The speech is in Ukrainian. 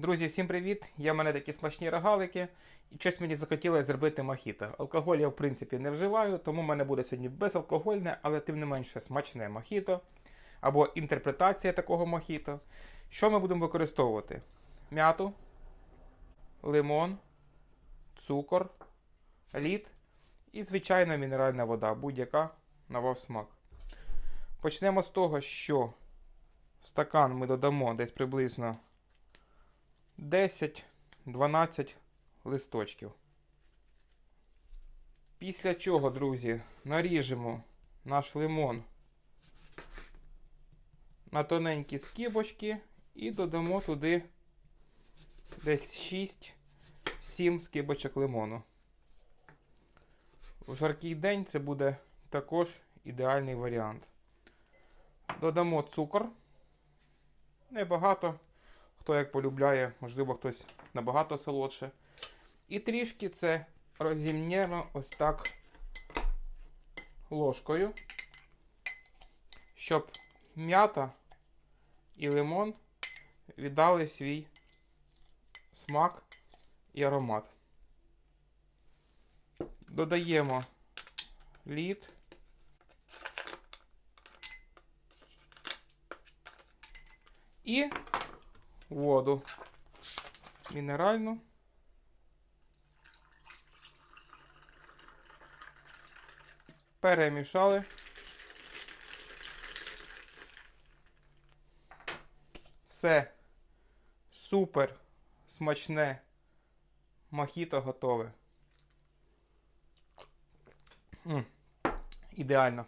Друзі, всім привіт! Я в мене такі смачні рогалики. І щось мені захотілося зробити мохіто. Алкоголь я в принципі не вживаю, тому в мене буде сьогодні безалкогольне, але тим не менше смачне мохіто або інтерпретація такого мохіто. Що ми будемо використовувати? М'яту, лимон, цукор, лід і звичайна мінеральна вода, будь-яка на ваш смак. Почнемо з того, що в стакан ми додамо десь приблизно 10-12 листочків. Після чого, друзі, наріжемо наш лимон на тоненькі скибочки і додамо туди десь 6-7 скибочок лимону. У жаркий день це буде також ідеальний варіант. Додамо цукор. Небагато. Хто як полюбляє, можливо, хтось набагато солодше. І трішки це розімнємо ось так ложкою, щоб м'ята і лимон віддали свій смак і аромат. Додаємо лід. І воду мінеральну. Перемішали. Все супер смачне мохіто готове. М, Ідеально.